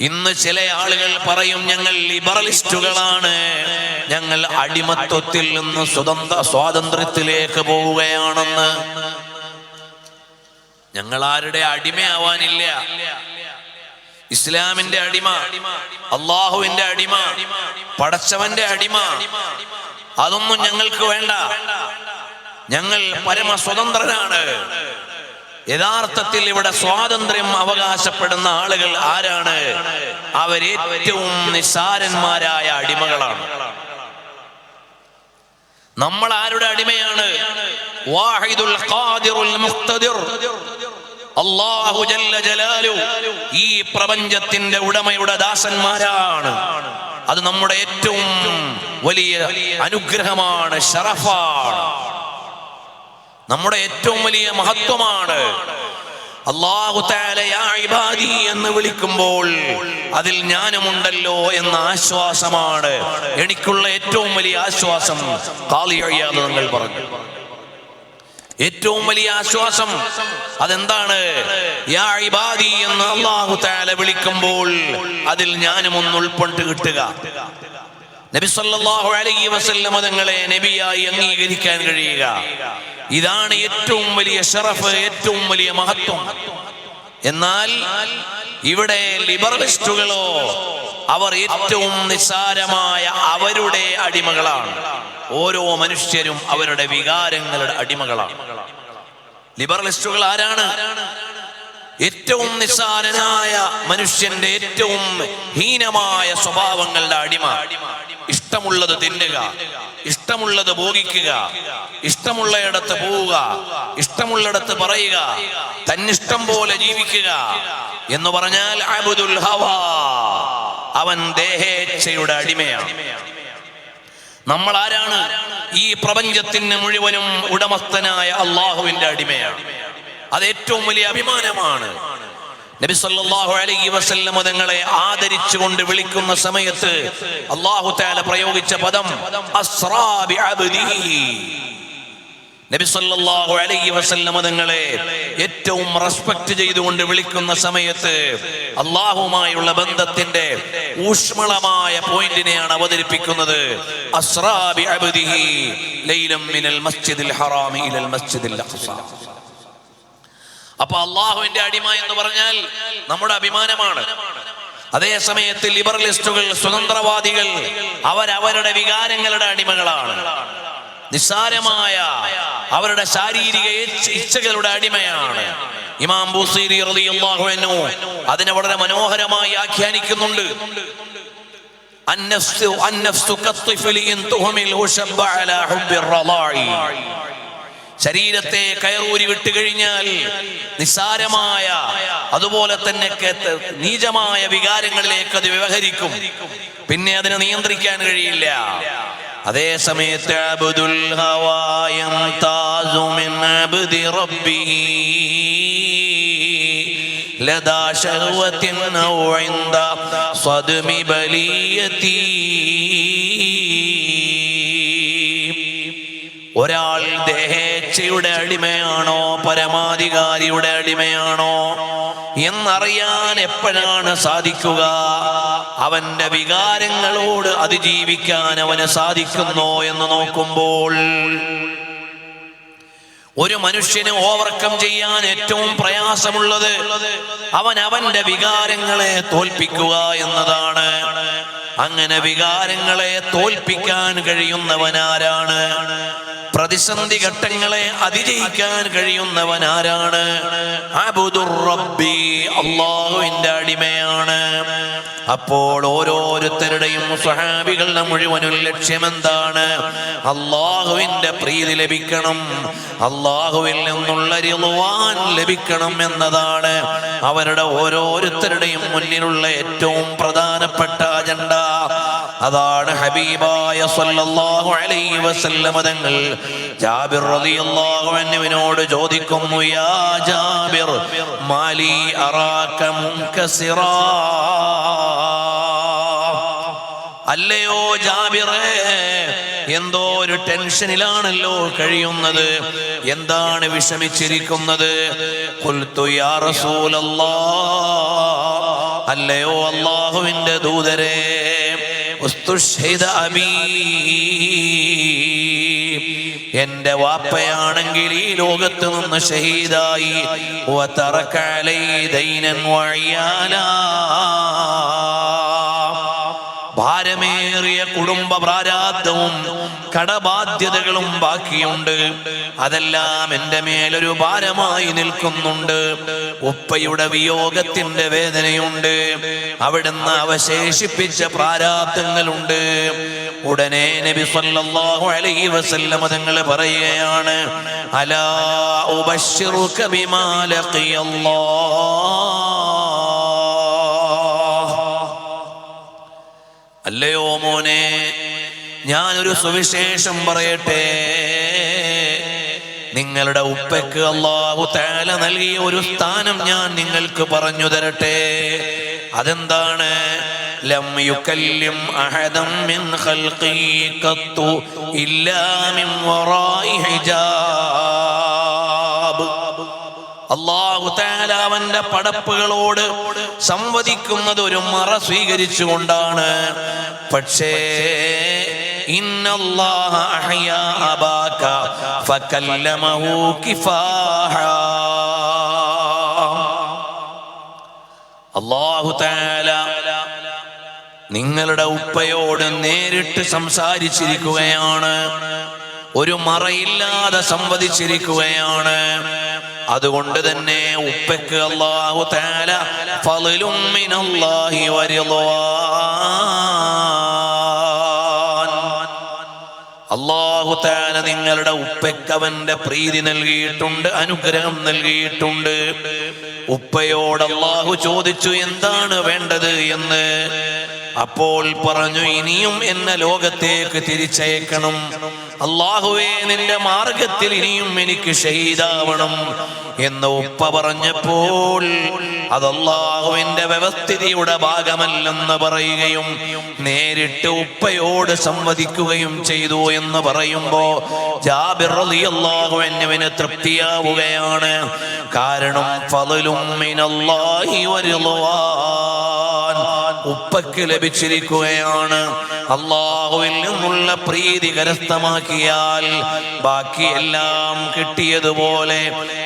ഇന്ന് ചില ആളുകൾ പറയും ഞങ്ങൾ ലിബറലിസ്റ്റുകളാണ്. ഞങ്ങൾ അടിമത്വത്തിൽ നിന്ന് സ്വതന്ത്ര സ്വാതന്ത്ര്യത്തിലേക്ക് പോവുകയാണെന്ന്. ഞങ്ങൾ ആരുടെ അടിമയാവാനില്ല. ഇസ്ലാമിന്റെ അടിമ അള്ളാഹുവിന്റെ അടിമ പടച്ചവന്റെ അടിമ അതൊന്നും ഞങ്ങൾക്ക് വേണ്ട. ഞങ്ങൾ പരമ സ്വതന്ത്രരാണ് യഥാർത്ഥത്തിൽ ഇവിടെ സ്വാതന്ത്ര്യം അവകാശപ്പെടുന്ന ആളുകൾ ആരാണ്? അവരേറ്റവും നിസ്സാരന്മാരായ അടിമകളാണ്. നമ്മൾ ആരുടെ അടിമയാണ്? വാഹിദുൽ ഖാദിറുൽ ജല്ല ജലാലു. ഈ പ്രപഞ്ചത്തിന്റെ ഉടമയുടെ ദാസന്മാരാണ്. അത് നമ്മുടെ ഏറ്റവും വലിയ അനുഗ്രഹമാണ് ഷറഫാണ്. നമ്മുടെ ഏറ്റവും വലിയ മഹത്വമാണ്. അള്ളാഹു ഇബാദി എന്ന് വിളിക്കുമ്പോൾ അതിൽ ഞാനുമുണ്ടല്ലോ എന്ന ആശ്വാസമാണ്. എനിക്കുള്ള ഏറ്റവും വലിയ ആശ്വാസം കാളിയഴിയാതെ നിങ്ങൾ പറഞ്ഞു. ഏറ്റവും വലിയ ആശ്വാസം അതെന്താണ്? യാ ഇബാദി എന്ന് അള്ളാഹു തആല വിളിക്കുമ്പോൾ അതിൽ ഞാനും ഒന്ന് ഉൾപ്പെട്ട് കിട്ടുക. നബി സല്ലല്ലാഹു അലൈഹി വസല്ലമ തങ്ങളെ നബിയായി അംഗീകരിക്കാൻ കഴിയുക. ഇതാണ് ഏറ്റവും വലിയ ഷറഫ് ഏറ്റവും വലിയ മഹത്വം. എന്നാൽ ഇവിടെ ലിബറലിസ്റ്റുകളോ അവർ ഏറ്റവും നിസ്സാരമായ അവരുടെ അടിമകളാണ്. ഓരോ മനുഷ്യരും അവരുടെ വികാരങ്ങളുടെ അടിമകളാണ്. ലിബറലിസ്റ്റുകൾ ആരാണ്? ഏറ്റവും നിസ്സാരനായ മനുഷ്യന്റെ ഏറ്റവും ഹീനമായ സ്വഭാവങ്ങളുടെ അടിമ. ഇഷ്ടമുള്ളത് തിന്നുക ഇഷ്ടമുള്ളത് ഭോഗിക്കുക ഇഷ്ടമുള്ളയിടത്ത് പോവുക ഇഷ്ടമുള്ളിടത്ത് പറയുക തന്നിഷ്ടം പോലെ ജീവിക്കുക എന്ന് പറഞ്ഞാൽ അബുദുൽ ഹവാ അവൻ ദേഹേച്ഛയുടെ അടിമയാണ്. നമ്മൾ ആരാണ്? ഈ പ്രപഞ്ചത്തിന് മുഴുവനും ഉടമസ്ഥനായ അള്ളാഹുവിന്റെ അടിമയാണ്. അത് ഏറ്റവും വലിയ അഭിമാനമാണ്. നബി സല്ലല്ലാഹു അലൈഹി വസല്ലം തങ്ങളെ ആദരിച്ചുകൊണ്ട് വിളിക്കുന്ന സമയത്ത് അള്ളാഹു തആല പ്രയോഗിച്ച പദം അസ്റാ ബിഅബ്ദിഹി നബി സല്ലല്ലാഹു അലൈഹി വസല്ലം തങ്ങളെ ഏറ്റവും റെസ്പെക്ട് ചെയ്തുകൊണ്ട് വിളിക്കുന്ന സമയത്ത് അള്ളാഹുമായുള്ള ബന്ധത്തിന്റെ ഊഷ്മളമായ പോയിന്റിനെയാണ് അവതരിപ്പിക്കുന്നത്. അസ്റാ ബിഅബ്ദിഹി ലൈലം മിനൽ മസ്ജിദിൽ ഹറാമി മസ്ജിദിൽ അഖ്സ അപ്പൊ അള്ളാഹുവിന്റെ അടിമ എന്ന് പറഞ്ഞാൽ നമ്മുടെ അഭിമാനമാണ്. അതേ സമയത്ത് ലിബറലിസ്റ്റുകൾ സ്വതന്ത്രവാദികൾ അവരവരുടെ വികാരങ്ങളുടെ അടിമകളാണ്. നിസ്സാരമായ അവരുടെ ശാരീരിക ഇച്ഛകളുടെ അടിമയാണ്. ഇമാം ബൂസീരി റളിയല്ലാഹു അൻഹു അതിനെ വളരെ മനോഹരമായി ആഖ്യാനിക്കുന്നുണ്ട് അന്നസ്തു അന്നസ്തു കത്ഫിലിൻ തുഹമിൽ ഹുശബ്ബ അലാ ഹുബ്ബിർ റളായി. ശരീരത്തെ കയറൂരി വിട്ടുകഴിഞ്ഞാൽ നിസ്സാരമായ അതുപോലെ തന്നെ നീചമായ വികാരങ്ങളിലേക്ക് അത് വ്യവഹരിക്കും. പിന്നെ അതിനെ നിയന്ത്രിക്കാൻ കഴിയില്ല. അതേ സമയത്ത് അബ്ദുൽ ഹവായം താസു മിൻ അബ്ദി റബ്ബിഹി ലദാ ശഹ്വത്തിൻ ബലിയത്തി ഒരാൾ ദേഹേച്ഛയുടെ അടിമയാണോ? പരമാധികാരിയുടെ അടിമയാണോ? എന്നറിയാൻ എപ്പോഴാണ് സാധിക്കുക? അവന്റെ വികാരങ്ങളോട് അതിജീവിക്കാൻ അവന് സാധിക്കുന്നോ എന്ന് നോക്കുമ്പോൾ ഒരു മനുഷ്യന് ഓവർകം ചെയ്യാൻ ഏറ്റവും പ്രയാസമുള്ളത് അവൻ അവന്റെ വികാരങ്ങളെ തോൽപ്പിക്കുക എന്നതാണ്. അങ്ങനെ വികാരങ്ങളെ തോൽപ്പിക്കാൻ കഴിയുന്നവനാരാണ്? പ്രതിസന്ധി ഘട്ടങ്ങളെ അതിജയിക്കാൻ കഴിയുന്നവൻ ആരാണ് അള്ളാഹുവിന്റെ അടിമയാണ്. അപ്പോൾ ഓരോരുത്തരുടെയും സ്വഹാബികളുടെ മുഴുവനും ലക്ഷ്യമെന്താണ്? അള്ളാഹുവിന്റെ പ്രീതി ലഭിക്കണം അള്ളാഹുവിൽ നിന്നുള്ള റിളുവാൻ ലഭിക്കണം എന്നതാണ് അവരുടെ ഓരോരുത്തരുടെയും മുന്നിലുള്ള ഏറ്റവും പ്രധാനപ്പെട്ട അതാണ് ഹബീബായ സല്ലല്ലാഹു അലൈഹി വസല്ലമ തങ്ങൾ. ജാബിർ റളിയല്ലാഹു അൻഹുവിനോട് ചോദിക്കുന്നു യാ ജാബിർ മാലി അറാക മുൻകസിറാ? അല്ലയോ ജാബിറേ എന്തോ ഒരു ടെൻഷനിലാണല്ലോ കഴിയുന്നത്? എന്താണ് വിഷമിച്ചിരിക്കുന്നത്? അല്ലയോ അള്ളാഹുവിന്റെ ദൂതരെ. എന്റെ വാപ്പയാണെങ്കിൽ ഈ ലോകത്ത് നിന്ന് ഷഹീദായി. വതറക അലൈ ദൈനൻ വഴിയാലാ ഭാരമേറിയ കുടുംബ പ്രാരാബ്ദവും കടബാധ്യതകളും ബാക്കിയുണ്ട്. അതെല്ലാം എന്റെ മേലൊരു ഭാരമായി നിൽക്കുന്നുണ്ട്. ഉപ്പയുടെ വിയോഗത്തിന്റെ വേദനയുണ്ട്. അവിടുന്ന് അവശേഷിപ്പിച്ച പ്രാരാബ്ദങ്ങളുണ്ട്. ഉടനെ നബി സല്ലല്ലാഹു അലൈഹി വസല്ലം തങ്ങൾ പറയുകയാണ് അലാ ഉബശ്ശിറുക ബിമാ ലഖിയല്ലാഹ്. അല്ലയോ മോനെ ഞാനൊരു സുവിശേഷം പറയട്ടെ. നിങ്ങളുടെ ഉപ്പയ്ക്ക് അള്ളാഹു തേല നൽകിയ ഒരു സ്ഥാനം ഞാൻ നിങ്ങൾക്ക് പറഞ്ഞു തരട്ടെ. അതെന്താണ്? ലം മിൻ അള്ളാഹു അവന്റെ പടപ്പുകളോട് സംവദിക്കുന്നത് ഒരു മറ സ്വീകരിച്ചുകൊണ്ടാണ്. പക്ഷേ നിങ്ങളുടെ ഉപ്പയോട് നേരിട്ട് സംസാരിച്ചിരിക്കുകയാണ്. ഒരു മറയില്ലാതെ സംവദിച്ചിരിക്കുകയാണ്. അതുകൊണ്ട് തന്നെ ഉപ്പയ്ക്ക് അള്ളാഹു താല ഫലും മിനല്ലാഹി അള്ളാഹു താല നിങ്ങളുടെ ഉപ്പയ്ക്ക് അവന്റെ പ്രീതി നൽകിയിട്ടുണ്ട് അനുഗ്രഹം നൽകിയിട്ടുണ്ട്. ഉപ്പയോട് അള്ളാഹു ചോദിച്ചു എന്താണ് വേണ്ടത്? എന്ന് അപ്പോൾ പറഞ്ഞു ഇനിയും എന്നെ ലോകത്തേക്ക് തിരിച്ചയക്കണം. അള്ളാഹുവേ നിന്റെ മാർഗത്തിൽ ഇനിയും എനിക്ക് ഷഹീദാവണം എന്ന് ഉപ്പ പറഞ്ഞപ്പോൾ അത് വ്യവസ്ഥിതിയുടെ ഭാഗമല്ലെന്ന് പറയുകയും നേരിട്ട് ഉപ്പയോട് സംവദിക്കുകയും ചെയ്തു എന്ന് പറയുമ്പോ ജാബിർ അൻഹുവിന് തൃപ്തിയാവുകയാണ്. കാരണം ഫളലും മിനല്ലാഹി വറിളവാൻ ഉപ്പയ്ക്ക് ലഭിച്ചിരിക്കുകയാണ്. അള്ളാഹുവിൽ നിന്നുള്ള പ്രീതി കരസ്ഥമാക്കിയാൽ ബാക്കി എല്ലാം കിട്ടിയതുപോലെ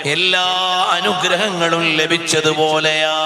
എല്ലാ അനുഗ്രഹങ്ങളും ലഭിച്ചതുപോലെയാ.